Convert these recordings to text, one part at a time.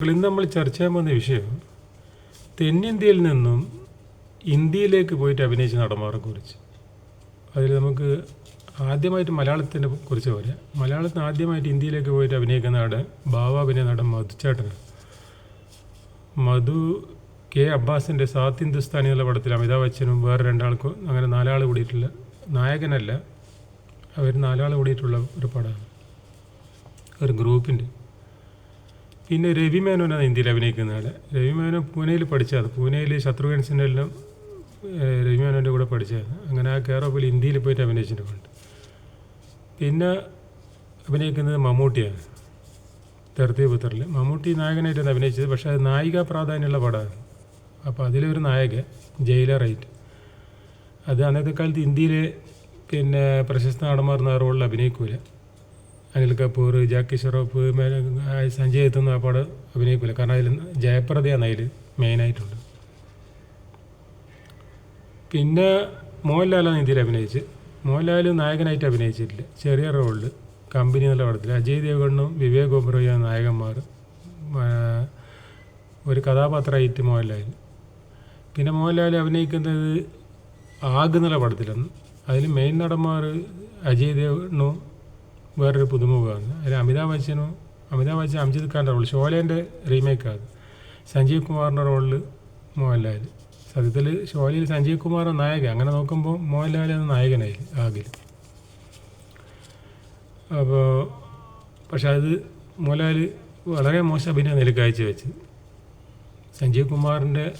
ഇന്ന് നമ്മൾ ചർച്ച ചെയ്യാൻ പോകുന്ന വിഷയം തെന്നിന്ത്യയിൽ നിന്നും ഇന്ത്യയിലേക്ക് പോയിട്ട് അഭിനയിച്ച നടന്മാരെ കുറിച്ച്. അതിൽ നമുക്ക് ആദ്യമായിട്ട് മലയാളത്തിനെ കുറിച്ച് പറയാം. മലയാളത്തിന് ആദ്യമായിട്ട് ഇന്ത്യയിലേക്ക് പോയിട്ട് അഭിനയിക്കുന്ന നടൻ ഭാവാഭിനയ നടൻ മധുചേട്ടനാണ് മധു കെ അബ്ബാസിന്റെ സാത്ത് ഹിന്ദുസ്ഥാനി എന്നുള്ള പടത്തിൽ അമിതാഭ് ബച്ചനും വേറെ രണ്ടാൾക്കും അങ്ങനെ നാലാൾ കൂടിയിട്ടുള്ള നായകനല്ല അവർ നാലാൾ കൂടിയിട്ടുള്ള ഒരു പടമാണ്. ഒരു ഗ്രൂപ്പിന്റെ പിന്നെ രവി മേനോനാണ് ഇന്ത്യയിൽ അഭിനയിക്കുന്ന ആളെ രവി മേനോൻ പൂനെയിൽ പഠിച്ചതാണ്. പൂനെയിൽ ശത്രുഘ്നസിന്റെ എല്ലാം ഏഹ്, രവി മേനോന്റെ കൂടെ പഠിച്ചതാണ്. അങ്ങനെ ആ കേറോപ്പിൽ ഇന്ത്യയിൽ പോയിട്ട് അഭിനയിച്ചിട്ടുണ്ട്. പിന്നെ അഭിനയിക്കുന്നത് മമ്മൂട്ടിയാണ്. തെർത്തിപുത്രയിൽ മമ്മൂട്ടി നായകനായിട്ടാണ് അഭിനയിച്ചത്. പക്ഷേ അത് നായിക പ്രാധാന്യമുള്ള പടമാണ്. അപ്പോൾ അതിലൊരു നായക ജയിലറായിട്ട് അത് അന്നത്തെ കാലത്ത് ഇന്ത്യയിലെ പിന്നെ പ്രശസ്ത നടന്മാർ റോളിൽ അഭിനയിക്കൂല. അനിൽ കപൂർ ജാക്കി ഷറോഫ് സഞ്ജയ് എത്തുന്ന ആ പാട് അഭിനയിക്കില്ല കാരണം അതിൽ ജയപ്രദയാണ് അതിൽ മെയിനായിട്ടുണ്ട്. പിന്നെ മോഹൻലാലാണ് ഇന്ത്യയിൽ അഭിനയിച്ച് മോഹൻലാൽ നായകനായിട്ട് അഭിനയിച്ചിട്ടില്ല. ചെറിയ റോളിൽ കമ്പനി എന്നുള്ള പടത്തിൽ അജയ് ദേവഗണ്ണും വിവേക് ഒബ്രോയാണ് നായകന്മാർ. ഒരു കഥാപാത്രമായിട്ട് മോഹൻലാൽ. പിന്നെ മോഹൻലാൽ അഭിനയിക്കുന്നത് ആഗ് എന്നുള്ള പടത്തിലാണ്. അതിൽ മെയിൻ നടന്മാർ അജയ് ദേവഗണ്ണും വേറൊരു പുതുമുഖമാണ്. അതിൽ അമിതാഭ് ബച്ചനും അമിതാഭ് ബച്ചൻ അംജിത് ഖാന്റെ റോൾ ഷോലേന്റെ റീമേക്കാണ് സഞ്ജീവ് കുമാറിന്റെ റോളിൽ മോഹൻലാൽ. സത്യത്തിൽ ഷോലയിൽ സഞ്ജീവ് കുമാർ നായകൻ? അങ്ങനെ നോക്കുമ്പോൾ മോഹൻലാൽ എന്ന നായകനായി ആകിൽ. അപ്പോൾ പക്ഷെ അത് മോഹൻലാൽ വളരെ മോശം അഭിനയം നില കാഴ്ചവെച്ച്. സഞ്ജീവ് കുമാറിന്റെ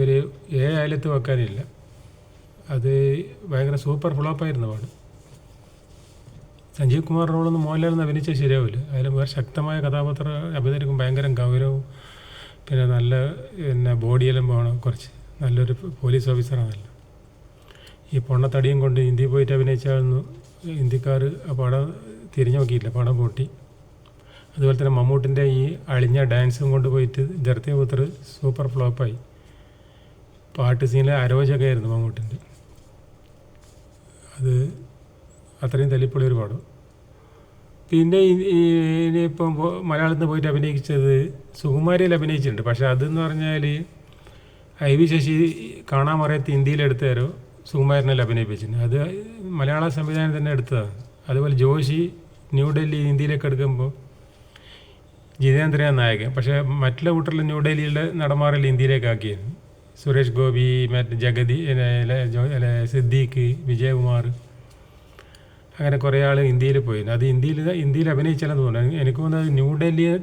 ഒരു ഏഴ് വെക്കാനില്ല. അത് ഭയങ്കര സൂപ്പർ ഫ്ലോപ്പായിരുന്നു പാട്. സഞ്ജീവ് കുമാർ റോളൊന്നും മോഹൻലാലിന്ന് അഭിനയിച്ചാൽ ശരിയാവില്ല. അതിൽ വേറെ ശക്തമായ കഥാപാത്ര അഭിനയിക്കും ഭയങ്കര ഗൗരവവും പിന്നെ നല്ല പിന്നെ ബോഡിയെല്ലാം വേണം. കുറച്ച് നല്ലൊരു പോലീസ് ഓഫീസറാണല്ലോ ഈ പൊണ്ണത്തടിയും കൊണ്ട് ഇന്ത്യയിൽ പോയിട്ട് അഭിനയിച്ചായിരുന്നു ഇന്ത്യക്കാർ ആ പടം തിരിഞ്ഞു നോക്കിയില്ല പടം പൊട്ടി. അതുപോലെ തന്നെ മമ്മൂട്ടിന്റെ ഈ അളിഞ്ഞ ഡാൻസും കൊണ്ട് പോയിട്ട് ധർത്തിപുത്ര സൂപ്പർ ഫ്ലോപ്പായി പാട്ട് സീനിലെ അരോചകമായിരുന്നു മമ്മൂട്ടിന്റെ. അത് അത്രയും തല്ലിപ്പൊളി ഒരു പടം. പിന്നെ ഇനിയിപ്പം മലയാളത്തിൽ നിന്ന് പോയിട്ട് അഭിനയിച്ചത് സുകുമാരിയിൽ അഭിനയിച്ചിട്ടുണ്ട്. പക്ഷെ അതെന്ന് പറഞ്ഞാൽ ഐ വി ശശി കാണാൻ മറിയത്ത് ഇന്ത്യയിലെടുത്തേരോ സുകുമാരനിൽ അഭിനയിപ്പിച്ചിട്ടുണ്ട് അത് മലയാള സംവിധാനം തന്നെ എടുത്തതാണ്. അതുപോലെ ജോഷി ന്യൂഡൽഹി ഇന്ത്യയിലേക്ക് എടുക്കുമ്പോൾ ജിതേന്ദ്രയാണ് നായകൻ. പക്ഷേ മറ്റുള്ള കൂട്ടറിൽ ന്യൂഡൽഹിയിലെ നടന്മാരിൽ ഇന്ത്യയിലേക്കാക്കിയിരുന്നു സുരേഷ് ഗോപി മറ്റ് ജഗതി സിദ്ദീഖ് വിജയകുമാർ. അങ്ങനെ കുറേ ആൾ ഇന്ത്യയിൽ പോയി. അത് ഇന്ത്യയിൽ ഇന്ത്യയിൽ അഭിനയിച്ചാലെന്ന് തോന്നുന്നു. എനിക്ക് തോന്നുന്നത് ന്യൂഡൽഹിയിൽ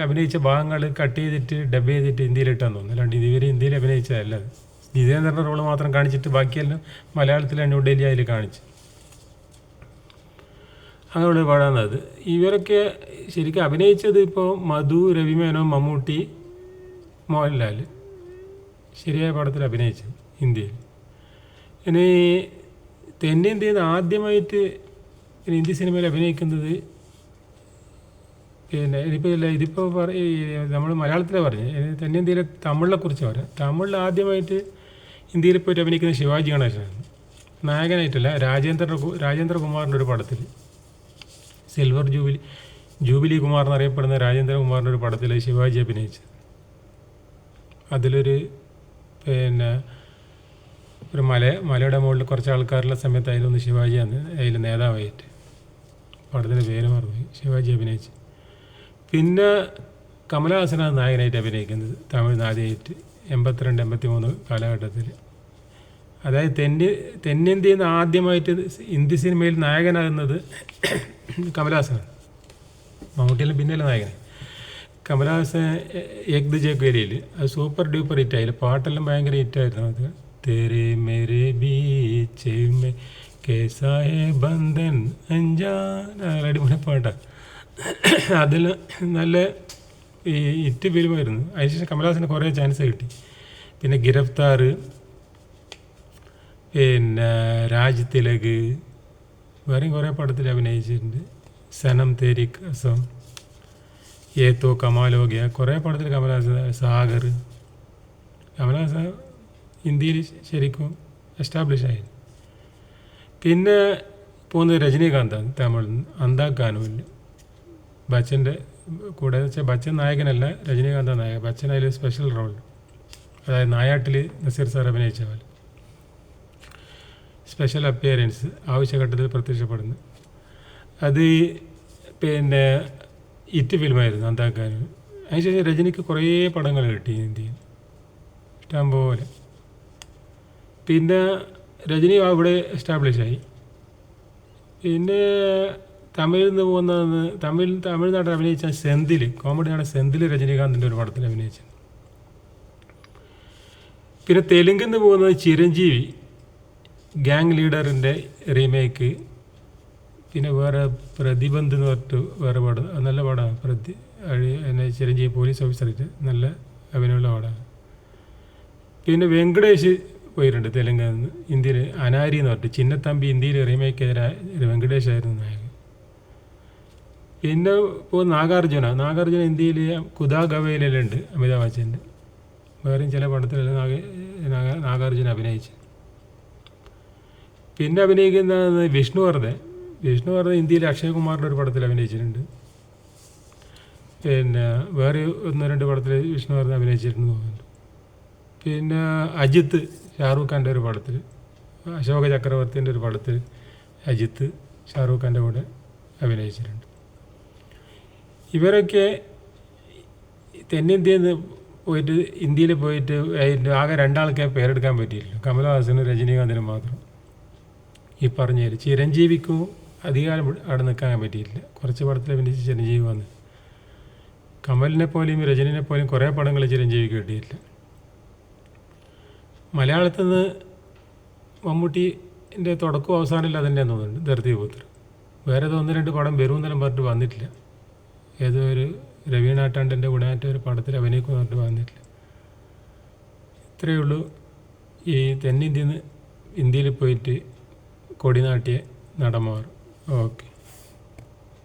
അഭിനയിച്ച ഭാഗങ്ങൾ കട്ട് ചെയ്തിട്ട് ഡബ് ചെയ്തിട്ട് ഇന്ത്യയിലിട്ടാന്ന് തോന്നുന്നു. അല്ലാണ്ട് ഇതുവരെ ഇന്ത്യയിൽ അഭിനയിച്ചതല്ല അത്. ജിതേന്ദ്രന്റെ റോൾ മാത്രം കാണിച്ചിട്ട് ബാക്കിയെല്ലാം മലയാളത്തിലെ ന്യൂഡൽഹി അതിൽ കാണിച്ച്. അങ്ങനെയുള്ള പാടാന്നത് ഇവരൊക്കെ ശരിക്കും അഭിനയിച്ചത് ഇപ്പോൾ മധു രവിമേനോ മമ്മൂട്ടി മോഹൻലാൽ ശരിയായ പടത്തിൽ അഭിനയിച്ചത് ഇന്ത്യയിൽ. ഇനി തെന്നിന്ത്യയിൽ നിന്ന് ആദ്യമായിട്ട് ഇനി ഹിന്ദി സിനിമയിൽ അഭിനയിക്കുന്നത് പിന്നെ ഇതിപ്പോൾ ഇല്ല ഇതിപ്പോൾ പറ നമ്മൾ മലയാളത്തിലെ പറഞ്ഞു. തന്നെ ഇന്ത്യയിലെ തമിഴിനെ കുറിച്ച് പറയാം. തമിഴിൽ ആദ്യമായിട്ട് ഇന്ത്യയിൽ പോയിട്ട് അഭിനയിക്കുന്നത് ശിവാജി ഗണേശനാണ്. നായകനായിട്ടല്ല രാജേന്ദ്ര രാജേന്ദ്രകുമാറിന്റെ ഒരു പടത്തിൽ സിൽവർ ജൂബിലി ജൂബിലി കുമാർ എന്നറിയപ്പെടുന്ന രാജേന്ദ്രകുമാറിന്റെ ഒരു പടത്തിൽ ശിവാജി അഭിനയിച്ചത്. അതിലൊരു പിന്നെ ഒരു മല മലയുടെ മുകളിൽ കുറച്ച് ആൾക്കാരുള്ള സമയത്ത് അതിലൊന്ന് അന്ന് അതിൽ നേതാവായിട്ട്. പടത്തിന്റെ പേര് മറന്നുപോയി ശിവാജി അഭിനയിച്ച്. പിന്നെ കമലഹാസനാണ് നായകനായിട്ട് അഭിനയിക്കുന്നത്. തമിഴ് ആദ്യമായിട്ട് എൺപത്തിരണ്ട് എൺപത്തി മൂന്ന് കാലഘട്ടത്തിൽ. അതായത് തെന്നി തെന്നിന്ത്യയിൽ നിന്ന് ആദ്യമായിട്ട് ഹിന്ദി സിനിമയിൽ നായകനാകുന്നത് കമലഹാസനാണ് മമ്മൂട്ടിയിലും പിന്നെയല്ല നായകൻ. കമലഹാസൻ ഏക് ദ ജേക്വേരിയിൽ അത് സൂപ്പർ ഡ്യൂപ്പർ ഹിറ്റായില്ല പാട്ടെല്ലാം ഭയങ്കര ഹിറ്റായിരുന്നു. അത് മെരേ മേരെ ബീച്ച് മേ കേസാ ഹേ ബന്ധൻ അഞ്ചാൻ അടിപൊളി പാട്ടാണ് അതിൽ നല്ല ഈ ഇറ്റ് ഫിലിമായിരുന്നു. അതിനുശേഷം കമലഹാസന് കുറേ ചാൻസ് കിട്ടി. പിന്നെ ഗിരഫ്താർ പിന്നെ രാജ് തിലക് വേറെയും കുറേ പടത്തിൽ അഭിനയിച്ചിട്ടുണ്ട്. സനം തേരി കസം ഏത്തോ കമാലോഗ്യ കുറേ പടത്തിൽ കമലഹാസൻ സാഗർ. കമലഹാസൻ ഇന്ത്യയിൽ ശരിക്കും എസ്റ്റാബ്ലിഷ് ആയി. പിന്നെ പോകുന്നത് രജനീകാന്താണ് തമിഴ് നിന്ന് അന്താ കാനുവിൽ ബച്ചന്റെ കൂടെ വെച്ചാൽ ബച്ചൻ നായകനല്ല രജനീകാന്ത നായകൻ. ബച്ചൻ അതിൽ സ്പെഷ്യൽ റോൾ അതായത് നായാട്ടിൽ നസീർ സാർ അഭിനയിച്ച പോലെ. സ്പെഷ്യൽ അപ്പിയറൻസ് ആവശ്യഘട്ടത്തിൽ പ്രത്യക്ഷപ്പെടുന്നു. അത് പിന്നെ ഇറ്റ് ഫിലിമായിരുന്നു അന്താക്കാൻ അതിനുശേഷം രജനിക്ക് കുറേ പടങ്ങൾ കിട്ടി ഇന്ത്യയിൽ. ഇഷ്ടംപോലെ. പിന്നെ രജനി അവിടെ എസ്റ്റാബ്ലിഷായി പിന്നെ തമിഴിൽ നിന്ന് പോകുന്നതെന്ന് തമിഴ് തമിഴ്നാട്ടിൽ അഭിനയിച്ച സെന്തിൽ കോമഡിയാണ് സെന്തിൽ രജനീകാന്തിന്റെ ഒരു പടത്തിൽ അഭിനയിച്ചത് പിന്നെ തെലുങ്കിൽ നിന്ന് പോകുന്നത് ചിരഞ്ജീവി ഗ്യാങ് ലീഡറിന്റെ റീമേക്ക് പിന്നെ വേറെ പ്രതിബന്ധ് എന്ന് പറഞ്ഞിട്ട് വേറെ പടം നല്ല പടമാണ്. പ്രതി ചിരഞ്ജീവി പോലീസ് ഓഫീസറായിട്ട് നല്ല അഭിനയമുള്ള പടമാണ്. പിന്നെ വെങ്കടേഷ് പോയിട്ടുണ്ട് തെലുങ്ക് നിന്ന് ഇന്ത്യയിൽ അനാരി എന്ന് പറഞ്ഞിട്ട് ചിന്നത്തമ്പി ഇന്ത്യയിൽ റീമേക്ക് ചെയ്ത വെങ്കടേഷ് ആയിരുന്നു നായകൻ. പിന്നെ ഇപ്പോൾ നാഗാർജുന. നാഗാർജുന ഇന്ത്യയിൽ കുദാ ഗവയിലുണ്ട് അമിതാഭ് ബച്ചന്റെ വേറെയും ചില പടത്തിലെല്ലാം നാഗ നാഗ- നാഗാർജുന അഭിനയിച്ചു പിന്നെ അഭിനയിക്കുന്നത് വിഷ്ണുവർദ്ധൻ. വിഷ്ണുവർദ്ധൻ ഇന്ത്യയിൽ അക്ഷയകുമാറിന്റെ ഒരു പടത്തിൽ അഭിനയിച്ചിട്ടുണ്ട്. പിന്നെ വേറെ ഒന്ന് രണ്ട് പടത്തിൽ വിഷ്ണുവർദ്ധൻ അഭിനയിച്ചിട്ടുണ്ട് തോന്നുന്നുണ്ട് പിന്നെ അജിത്ത് ഷാറൂഖ് ഖാന്റെ ഒരു പടത്തിൽ അശോക ചക്രവർത്തിന്റെ ഒരു പടത്തിൽ അജിത്ത് ഷാറൂഖ് ഖാന്റെ കൂടെ അഭിനയിച്ചിട്ടുണ്ട്. ഇവരൊക്കെ തെന്നിന്ത്യയിൽ നിന്ന് പോയിട്ട് ഇന്ത്യയിൽ പോയിട്ട് ആകെ രണ്ടാൾക്കേ പേരെടുക്കാൻ പറ്റിയില്ല കമലഹാസനും രജനീകാന്തിനും മാത്രം. ഈ പറഞ്ഞ ചിരഞ്ജീവിക്കും അധികാരം അവിടെ നിൽക്കാൻ പറ്റിയില്ല കുറച്ച് പടത്തിൽ അഭിനയിച്ച് ചിരഞ്ജീവി വന്ന്. കമലിനെ പോലെയും രജനിനെ പോലെയും കുറേ പടങ്ങൾ ചിരഞ്ജീവിക്ക് കിട്ടിയില്ല മലയാളത്തിൽ നിന്ന് മമ്മൂട്ടിന്റെ തുടക്കവും അവസാനമില്ല അതിന്റെ തോന്നുന്നുണ്ട് ധർത്തിപുത്ര വേറെ ഏതോ ഒന്ന് രണ്ട് പടം വരുമെന്നെല്ലാം പറഞ്ഞിട്ട് വന്നിട്ടില്ല. ഏതോ ഒരു രവീണാട്ടാണ്ടന്റെ ഉടനാറ്റ ഒരു പടത്തിൽ അഭിനയിക്കും പറഞ്ഞിട്ട് വന്നിട്ടില്ല. ഇത്രയേ ഉള്ളൂ ഈ തെന്നിന്ത്യയിൽ നിന്ന് ഇന്ത്യയിൽ പോയിട്ട് കൊടിനാട്ടിയ നടന്മാർ. ഓക്കെ.